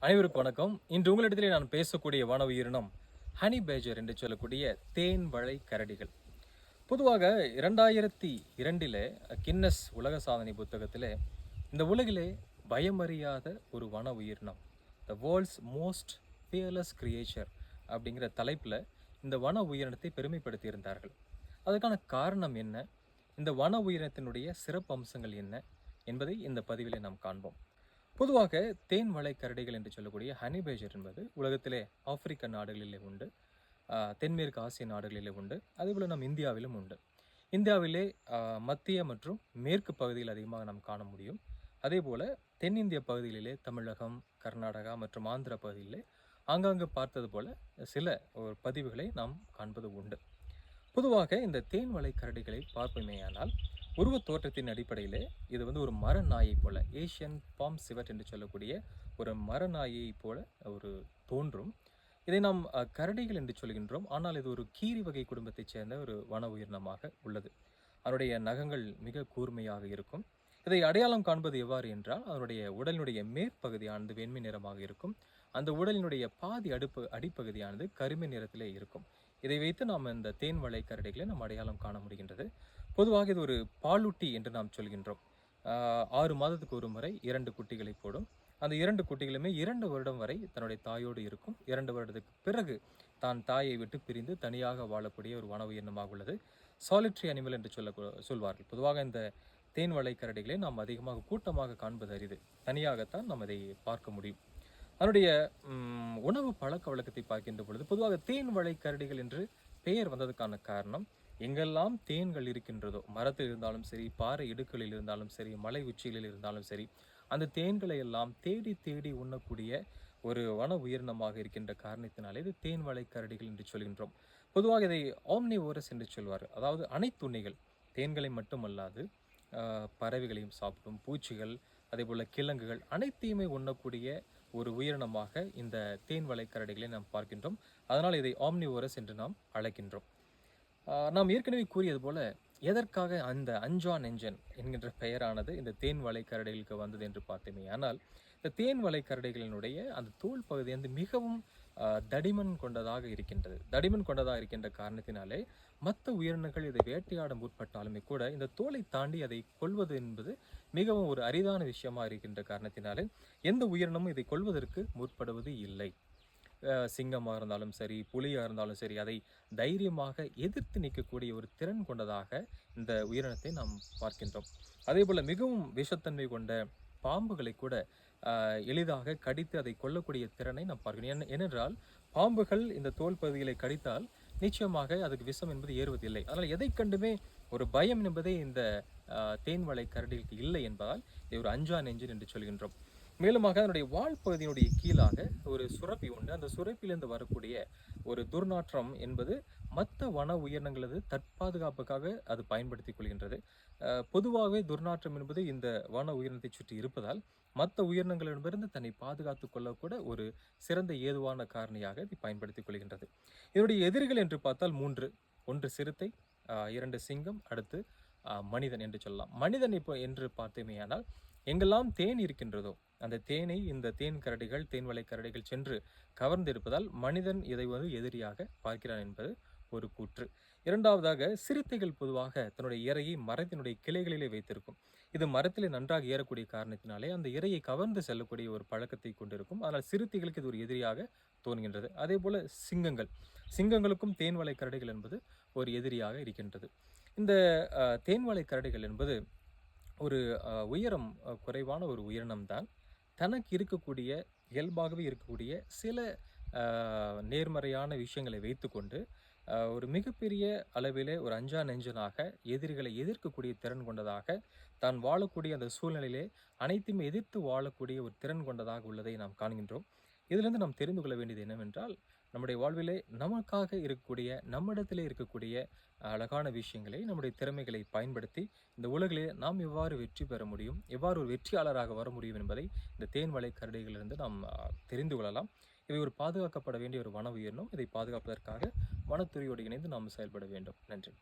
அனைவருக்கும் வணக்கம். இன்று உங்களிடத்திலே நான் பேசக்கூடிய வன உயிரினம் ஹனி பேஜர் என்று சொல்லக்கூடிய தேன் வளை கரடிகள். பொதுவாக இரண்டாயிரத்தி இரண்டில் கின்னஸ் உலக சாதனை புத்தகத்தில் இந்த உலகிலே பயமறியாத ஒரு வன உயிரினம் the world's most fearless creature அப்படிங்கிற தலைப்பில் இந்த வன உயிரினத்தை பெருமைப்படுத்தியிருந்தார்கள். அதற்கான காரணம் என்ன? இந்த வன உயிரினத்தினுடைய சிறப்பு அம்சங்கள் என்ன? என்பதை இந்த பதிவிலே நாம் காண்போம். பொதுவாக தேன் வளை கரடிகள் என்று சொல்லக்கூடிய ஹனி பேஜர் என்பது உலகத்திலே ஆப்பிரிக்க நாடுகளிலே உண்டு தென்மேற்கு ஆசிய நாடுகளிலே உண்டு அதேபோல் நம் இந்தியாவிலும் உண்டு. இந்தியாவிலே மத்திய மற்றும் மேற்கு பகுதியில் அதிகமாக நாம் காண முடியும். அதே போல் தென்னிந்திய பகுதிகளிலே தமிழகம் கர்நாடகா மற்றும் ஆந்திர பகுதியிலே ஆங்காங்கு பார்த்தது போல் சில ஒரு பதிவுகளை நாம் காண்பது உண்டு. பொதுவாக இந்த தேன் வலை கரடிகளை பார்ப்போமேயானால் உருவ தோற்றத்தின் அடிப்படையிலே இது வந்து ஒரு மர நாயை போல ஏஷியன் பாம் சிவட் என்று சொல்லக்கூடிய ஒரு மர நாயை போல ஒரு தோன்றும். இதை நாம் கரடிகள் என்று சொல்கின்றோம். ஆனால் இது ஒரு கீரி வகை குடும்பத்தைச் சேர்ந்த ஒரு வன உயிரினமாக உள்ளது. அதனுடைய நகங்கள் மிக கூர்மையாக இருக்கும். இதை அடையாளம் காண்பது எவ்வாறு என்றால் அதனுடைய உடலினுடைய மேற்பகுதியானது வெண்மை நிறமாக இருக்கும். அந்த உடலினுடைய பாதி அடுப்பு அடிப்பகுதியானது கருமை நிறத்திலே இருக்கும். இதை வைத்து நாம் இந்த தேன் வளை கரடிகளை நாம் அடையாளம் காண முடிகின்றது. பொதுவாக இது ஒரு பாலூட்டி என்று நாம் சொல்கின்றோம். ஆறு மாதத்துக்கு ஒரு முறை இரண்டு குட்டிகளை போடும். அந்த இரண்டு குட்டிகளுமே இரண்டு வருடம் வரை தன்னுடைய தாயோடு இருக்கும். இரண்டு வருடத்துக்கு பிறகு தான் தாயை விட்டு பிரிந்து தனியாக வாழக்கூடிய ஒரு வன உயிரினமாக உள்ளது. சாலிட்ரி அனிமல் என்று சொல்ல சொல்வார்கள். பொதுவாக இந்த தேன் வளை கரடிகளை நாம் அதிகமாக கூட்டமாக காண்பது அரிது. தனியாகத்தான் நாம் அதை பார்க்க முடியும். அதனுடைய உணவு பழக்க வழக்கத்தை பார்க்கின்ற பொழுது பொதுவாக தேன் வளை கரடிகள் என்று பெயர் வந்ததுக்கான காரணம் எங்கெல்லாம் தேன்கள் இருக்கின்றதோ மரத்தில் இருந்தாலும் சரி பாறை இடுக்களில் இருந்தாலும் சரி மலை உச்சிகளில் இருந்தாலும் சரி அந்த தேன்களை எல்லாம் தேடி தேடி உண்ணக்கூடிய ஒரு வன உயிரினமாக இருக்கின்ற காரணத்தினாலே இது தேன் வளை கரடிகள் என்று சொல்கின்றோம். பொதுவாக இதை ஆம்னிவோரஸ் என்று சொல்வார். அதாவது அனைத்து உண்ணிகள் தேன்களை மட்டுமல்லாது பறவைகளையும் சாப்பிடும் பூச்சிகள் அதே போல் கிழங்குகள் அனைத்தையுமே உண்ணக்கூடிய ஒரு உயிரினமாக இந்த தேன் வலைக்கரடிகளை கரடிகளை நாம் பார்க்கின்றோம். அதனால் இதை ஆம்னிவோரஸ் என்று நாம் அழைக்கின்றோம். நாம் ஏற்கனவே கூறியது போல எதற்காக அந்த அஞ்சான் என்ஜன் என்கின்ற பெயரானது இந்த தேன் வளை வந்தது என்று பார்த்தோமே. ஆனால் இந்த தேன் வளை அந்த தோல் பகுதி வந்து மிகவும் தடிமன் கொண்டதாக இருக்கின்றது. தடிமன் கொண்டதாக இருக்கின்ற காரணத்தினாலே மற்ற உயிரினங்கள் இதை வேட்டையாட முற்பட்டாலுமே கூட இந்த தோலை தாண்டி அதை கொள்வது என்பது மிகவும் ஒரு அரிதான விஷயமாக இருக்கின்ற காரணத்தினாலே எந்த உயிரினமும் இதை கொள்வதற்கு முற்படுவது இல்லை. சிங்கமாக இருந்தாலும் சரி புலியாக இருந்தாலும் சரி அதை தைரியமாக எதிர்த்து நிற்கக்கூடிய ஒரு திறன் கொண்டதாக இந்த உயிரினத்தை நாம் பார்க்கின்றோம். அதே போல் மிகவும் விஷத்தன்மை கொண்ட பாம்புகளை கூட எளிதாக கடித்து அதை கொல்லக்கூடிய திறனை நாம் பார்க்கணும் ஏனென்றால் பாம்புகள் இந்த தோல் பகுதிகளை கடித்தால் நிச்சயமாக அதுக்கு விஷம் என்பது ஏறுவதில்லை. அதனால் எதை கண்டுமே ஒரு பயம் என்பதே இந்த தேன்வளை கரடிகளுக்கு இல்லை என்பதால் இது ஒரு அஞ்சா நெஞ்சு என்று சொல்கின்றோம். மேலுமாக அதனுடைய வால் பகுதியினுடைய கீழாக ஒரு சுரப்பி உண்டு. அந்த சுரப்பிலிருந்து வரக்கூடிய ஒரு துர்நாற்றம் என்பது மற்ற வன உயிரினங்களது தற்பாதுகாப்புக்காக அது பயன்படுத்திக் கொள்கின்றது. பொதுவாகவே துர்நாற்றம் என்பது இந்த வன உயிரினத்தை சுற்றி இருப்பதால் மற்ற உயிரினங்களிடமிருந்து தன்னை பாதுகாத்துக் கொள்ளக்கூட ஒரு சிறந்த ஏதுவான காரணியாக இது பயன்படுத்திக் கொள்கின்றது. இதனுடைய எதிரிகள் என்று பார்த்தால் மூன்று. ஒன்று சிறுத்தை இரண்டு சிங்கம் அடுத்து மனிதன் என்று சொல்லலாம். மனிதன் இப்போ என்று பார்த்தோமேயானால் எங்கெல்லாம் தேன் இருக்கின்றதோ அந்த தேனை இந்த தேன் கரடிகள் தேன் வலை கரடிகள் சென்று கவர்ந்திருப்பதால் மனிதன் இதை வந்து எதிரியாக பார்க்கிறான் என்பது ஒரு கூற்று. இரண்டாவதாக சிறுத்தைகள் பொதுவாக தன்னுடைய இரையை மரத்தினுடைய கிளைகளிலே வைத்திருக்கும். இது மரத்தில் நன்றாக ஏறக்கூடிய காரணத்தினாலே அந்த இரையை கவர்ந்து செல்லக்கூடிய ஒரு பழக்கத்தை கொண்டிருக்கும். ஆனால் சிறுத்தைகளுக்கு இது ஒரு எதிரியாக தோன்கின்றது அதே போல் சிங்கங்கள். சிங்கங்களுக்கும் தேன்வளை கரடிகள் என்பது ஒரு எதிரியாக இருக்கின்றது. இந்த தேன்வலை தேன்வளை கரடிகள் என்பது ஒரு உயரம் குறைவான ஒரு உயிரினம்தான் தனக்கு இருக்கக்கூடிய இயல்பாகவே இருக்கக்கூடிய சில நேர்மறையான விஷயங்களை வைத்துக்கொண்டு ஒரு மிகப்பெரிய அளவிலே ஒரு அஞ்சா நெஞ்சனாக எதிரிகளை எதிர்க்கக்கூடிய திறன் கொண்டதாக தான் வாழக்கூடிய அந்த சூழ்நிலையிலே அனைத்தையும் எதிர்த்து வாழக்கூடிய ஒரு திறன் கொண்டதாக உள்ளதை நாம் காண்கின்றோம். இதிலிருந்து நாம் தெரிந்து கொள்ள வேண்டியது என்னவென்றால் நம்முடைய வாழ்விலே நமக்காக இருக்கக்கூடிய நம்மிடத்திலே இருக்கக்கூடிய அழகான விஷயங்களை நம்முடைய திறமைகளை பயன்படுத்தி இந்த உலகிலே நாம் எவ்வாறு வெற்றி பெற முடியும் எவ்வாறு ஒரு வெற்றியாளராக வர முடியும் என்பதை இந்த தேன்மலை கரடிகளிலிருந்து நாம் தெரிந்து கொள்ளலாம். இவை ஒரு பாதுகாக்கப்பட வேண்டிய ஒரு வன உயிரினம். இதை பாதுகாப்பதற்காக வனத்துறையோடு இணைந்து நாம் செயல்பட வேண்டும். நன்றி.